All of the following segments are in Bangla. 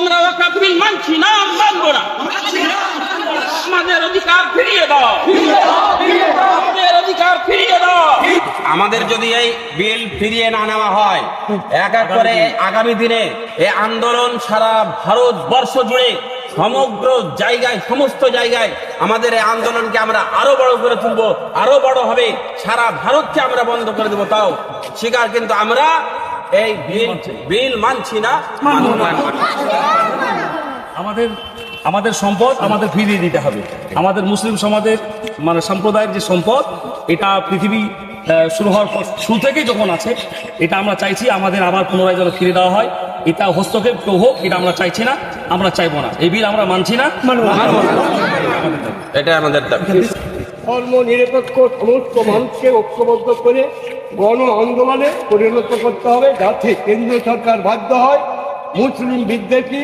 আমরা মানছি না, মানবো না। আমাদের অধিকার ফিরিয়ে দাও। অধিকার ফিরিয়ে দাও। আমাদের যদি এই বিল ফিরিয়ে না নেওয়া হয়, এক এক করে আগামী দিনে এই আন্দোলন সারা ভারতবর্ষ জুড়ে সমগ্র জায়গায়, সমস্ত জায়গায় আমাদের এই আন্দোলনকে আমরা আরও বড় করে তুলবো, আরও বড় হবে, সারা ভারতকে আমরা বন্ধ করে দেবো। তাও শিকার কিন্তু আমরা এই বিল বিল মানছি না। আমাদের আমাদের সম্পদ আমাদের ফিরিয়ে দিতে হবে। আমাদের মুসলিম সমাজের মানে সম্প্রদায়ের যে সম্পদ এটা পৃথিবী শুরু হওয়ার পর শুরু থেকেই যখন আছে এটা আমরা চাইছি আমাদের আবার পুনরায় যেন ফিরে দেওয়া হয়। এটা হস্তক্ষেপ কেউ হোক এটা আমরা চাইছি না আমরা চাইব না। এই বিল আমরা মানছি না। এটা আমাদের দাবি। ধর্ম নিরপেক্ষ, সমস্ত মানুষকে ঐক্যবদ্ধ করে গণ আন্দোলনে পরিণত করতে হবে। যাতে কেন্দ্রীয় সরকার বাধ্য হয়, মুসলিম বিদ্বেষী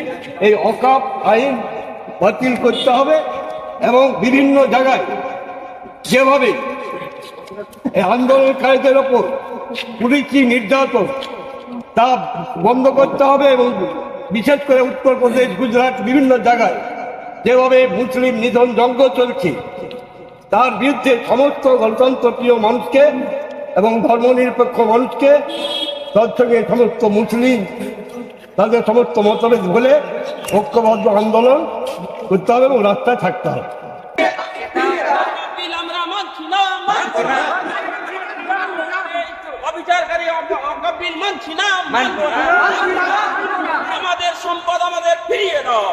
এই অকাপ আইন বাতিল করতে হবে এবং বিভিন্ন জায়গায় যেভাবে এই আন্দোলনকারীদের ওপর পুলিশি নির্যাতন, তা বন্ধ করতে হবে এবং বিশেষ করে উত্তরপ্রদেশ, গুজরাট বিভিন্ন জায়গায় যেভাবে মুসলিম নিধন যজ্ঞ চলছে তার বিরুদ্ধে সমস্ত গণতন্ত্রপ্রিয় মানুষকে এবং ধর্মনিরপেক্ষ মানুষকে তার সঙ্গে সমস্ত মুসলিম, তাদের সমস্ত মতভেদ বলে ঐক্যবদ্ধ আন্দোলন করতে হবে এবং রাস্তায় থাকতে হবে। আমাদের সম্পদ আমাদের ফিরিয়ে দাও।